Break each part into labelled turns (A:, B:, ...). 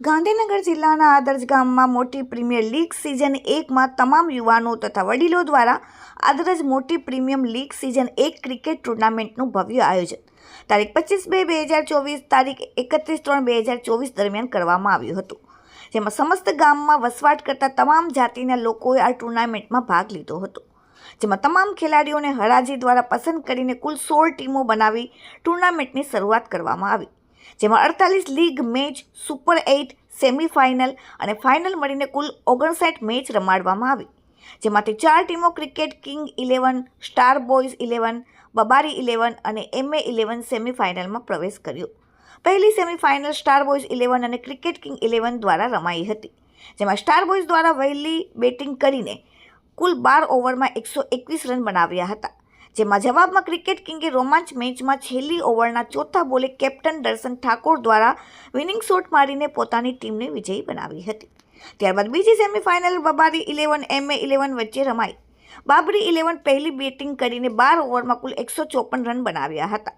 A: ગાંધીનગર જિલ્લાના આદર્શ ગામમાં મોટી પ્રીમિયર લીગ સિઝન એકમાં તમામ યુવાનો તથા વડીલો દ્વારા Adarsh Moti premium league season એક ક્રિકેટ ટુર્નામેન્ટનું ભવ્ય આયોજન. તારીખ પચીસ બે બે હજાર ચોવીસ, તારીખ એકત્રીસ ત્રણ બે હજાર ચોવીસ દરમિયાન કરવામાં આવ્યું હતું. જેમાં સમસ્ત ગામમાં વસવાટ કરતા તમામ જાતિના લોકોએ આ ટુર્નામેન્ટમાં ભાગ લીધો હતો. જેમાં તમામ ખેલાડીઓને હરાજી દ્વારા પસંદ કરીને કુલ સોળ ટીમો બનાવી ટુર્નામેન્ટની શરૂઆત કરવામાં આવી. જેમાં અડતાલીસ league match, super eight, semifinal અને ફાઇનલ મળીને કુલ ઓગણસાઠ મેચ રમાડવામાં આવી. જેમાંથી ચાર ટીમો cricket king eleven, star boys eleven, Babari eleven અને એમએ ઇલેવન સેમિફાઇનલમાં પ્રવેશ કર્યો. પહેલી સેમિફાઇનલ સ્ટાર બોયઝ ઇલેવન અને ક્રિકેટ કિંગ ઇલેવન દ્વારા રમાઈ હતી. જેમાં સ્ટાર બોયઝ દ્વારા વહેલી બેટિંગ કરીને કુલ બાર ઓવરમાં એકસો એકવીસ રન બનાવ્યા હતા, જેમાં જવાબમાં ક્રિકેટ કિંગે રોમાંચ મેચમાં છેલ્લી ઓવરના ચોથા બોલે કેપ્ટન દર્શન ઠાકોર દ્વારા વિનિંગ શોટ મારીને પોતાની ટીમને વિજયી બનાવી હતી. ત્યારબાદ બીજી semifinal Babari eleven, MA eleven વચ્ચે રમાઈ. બાબરી ઇલેવન પહેલી બેટિંગ કરીને બાર ઓવરમાં કુલ એકસો ચોપન રન બનાવ્યા હતા,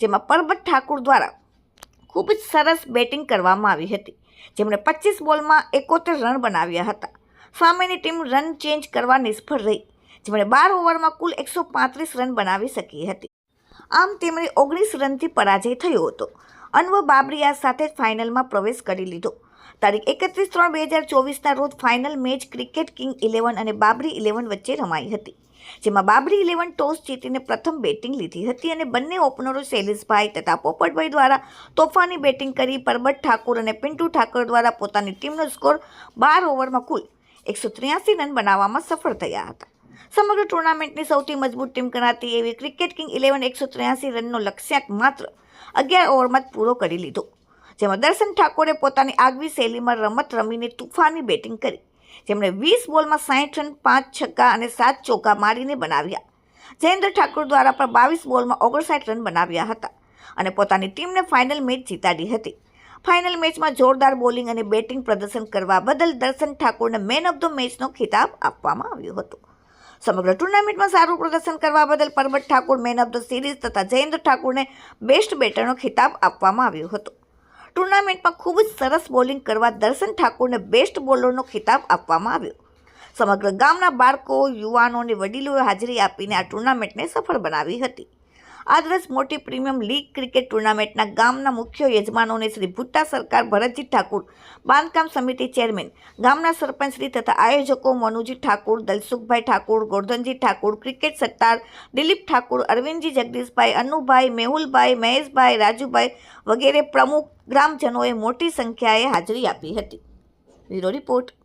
A: જેમાં પરબત ઠાકુર દ્વારા ખૂબ જ સરસ બેટિંગ કરવામાં આવી હતી, જેમણે પચીસ બોલમાં એકોતેર રન બનાવ્યા હતા. સામેની ટીમ રન ચેન્જ કરવા નિષ્ફળ રહી. જેમણે બાર ઓવરમાં કુલ એકસો પાંત્રીસ રન બનાવી શકી હતી. આમ તેમણે ઓગણીસ રનથી પરાજય થયો હતો. અન્વ બાબરિયા સાથે ફાઇનલમાં પ્રવેશ કરી લીધો. તારીખ એકત્રીસ ત્રણ બે હજાર ચોવીસના રોજ final match cricket king eleven અને બાબરી ઇલેવન વચ્ચે રમાઈ હતી. જેમાં બાબરી ઇલેવન ટોસ જીતીને પ્રથમ બેટિંગ લીધી હતી અને બંને ઓપનરો શૈલેષભાઈ તથા પોપટભાઈ દ્વારા તોફાની બેટિંગ કરી પરબત ઠાકુર અને પિન્ટુ ઠાકર દ્વારા પોતાની ટીમનો સ્કોર બાર ઓવરમાં કુલ એકસો ત્ર્યાસી રન બનાવવામાં સફળ થયા હતા. સમગ્ર ટુર્નામેન્ટની સૌથી મજબૂત ટીમ ગણાતી એવી ક્રિકેટ કિંગ ઇલેવન એકસો ત્ર્યાસી રનનો લક્ષ્યાંક માત્ર અગિયાર ઓવરમાં જ પૂરો કરી લીધો, જેમાં દર્શન ઠાકોરે પોતાની આગવી શૈલીમાં રમત રમીને તુફાની બેટિંગ કરી. જેમણે વીસ બોલમાં સાઠ રન, પાંચ છક્કા અને સાત ચોકા મારીને બનાવ્યા. જયેન્દ્ર ઠાકોર દ્વારા પણ બાવીસ બોલમાં ઓગણસાઠ રન બનાવ્યા હતા અને પોતાની ટીમને ફાઇનલ મેચ જીતાડી હતી. ફાઇનલ મેચમાં જોરદાર બોલિંગ અને બેટિંગ પ્રદર્શન કરવા બદલ દર્શન ઠાકુરને મેન ઓફ ધ મેચનો ખિતાબ આપવામાં આવ્યો હતો. સમગ્ર ટુર્નામેન્ટમાં સારું પ્રદર્શન કરવા બદલ Parbat Thakur man of the series તથા જયેન્દ્ર ઠાકુરને બેસ્ટ બેટરનો ખિતાબ આપવામાં આવ્યો હતો. ટુર્નામેન્ટમાં ખૂબ જ સરસ બોલિંગ કરવા દર્શન ઠાકોરને બેસ્ટ બોલરનો ખિતાબ આપવામાં આવ્યો. સમગ્ર ગામના બાળકો યુવાનો અને વડીલોએ હાજરી આપીને આ ટુર્નામેન્ટને સફળ બનાવી હતી. આદરસ મોટી પ્રીમિયમ લીગ ક્રિકેટ ટુર્નામેન્ટના ગામના મુખ્ય યજમાનોને શ્રી ભુટ્ટા સરકાર ભરતજી ઠાકુર, બાંધકામ સમિતિ ચેરમેન, ગામના સરપંચશ્રી તથા આયોજકો મનુજી ઠાકુર, દલસુખભાઈ ઠાકુર, ગોરધનજી ઠાકુર, ક્રિકેટ સત્તાર દિલીપ ઠાકુર, અરવિંદજી જગદીશભાઈ, અનુભાઈ, મેહુલભાઈ, મહેશભાઈ, રાજુભાઈ વગેરે પ્રમુખ ગ્રામજનોએ મોટી સંખ્યાએ હાજરી આપી હતી. Bureau report.